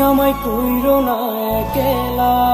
আমায় কইরো না একলা।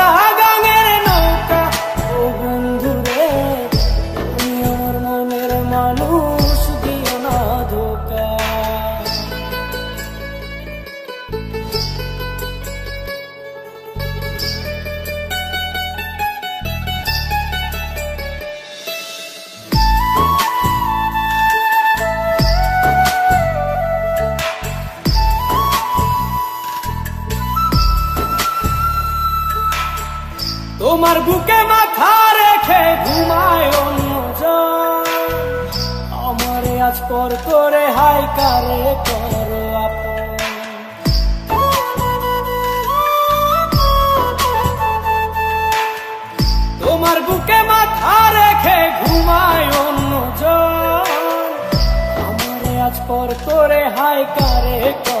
তোমার বুকে মাথা রেখে ঘুমায় অন্যজন আমারে আজ পর করে হাই কারে করো আপন। তোমার বুকে মাথা রেখে ঘুমায় অন্যজন আমারে আজ পর করে হাই কারে করো